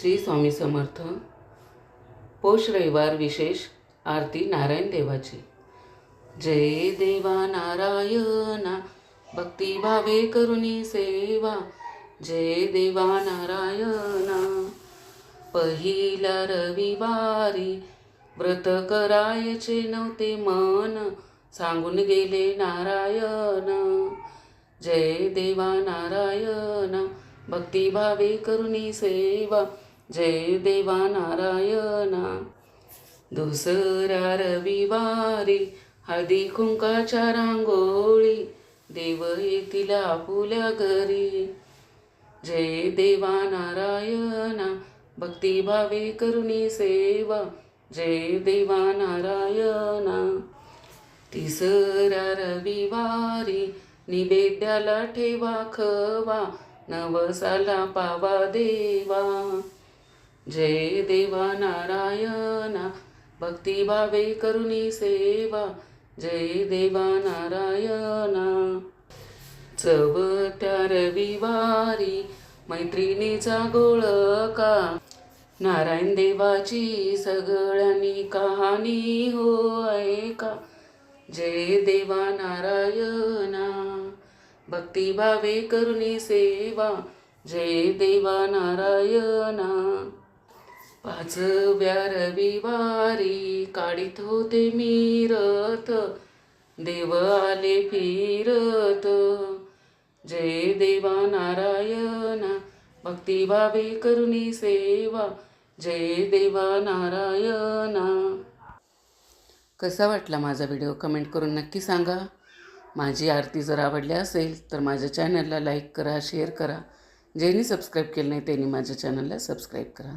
श्री स्वामी समर्थ. पौष रविवार विशेष आरती नारायण देवाची. जय देवा नारायणा भक्तिभावे करुणी सेवा. जय देवा नारायणा पहिला रविवारी व्रत करायचे नव्हते मन. सांगून गेले नारायण जय देवा नारायण भक्तिभावे करुणी सेवा. जय देवा नारायणा दुसरा रविवारी हळदी कुंकाच्या रांगोळी देव येतील आपुल्या घरी। जय देवा नारायणा भक्तिभावे करुणी सेवा। जय देवा नारायणा तिसरा रविवारी निवेद्याला ठेवा खवा नवसाला पावा देवा। जय देवा नारायणा भक्तिभावे करुणी सेवा जय देवा नारायणा. चवत्या रविवारी मैत्रिणीचा गोळका नारायण देवाची सगळ्यांनी कहाणी हो ऐका. जय देवा नारायणा भक्तिभावे करुणी सेवा जय देवा नारायणा. पाचव्या रविवारी काढीत होते मीरत देव आले फिरत. जय देवा नारायणा. भक्तिभावे करुणी सेवा. जय देवा नारायणा. कसा वाटला माझा व्हिडिओ? कमेंट करून नक्की सांगा. माझी आरती जर आवडली असेल तर माझ्या चॅनलला लाईक करा शेअर करा. ज्यांनी सबस्क्राईब केलं नाही त्यांनी माझ्या चॅनलला सबस्क्राईब करा.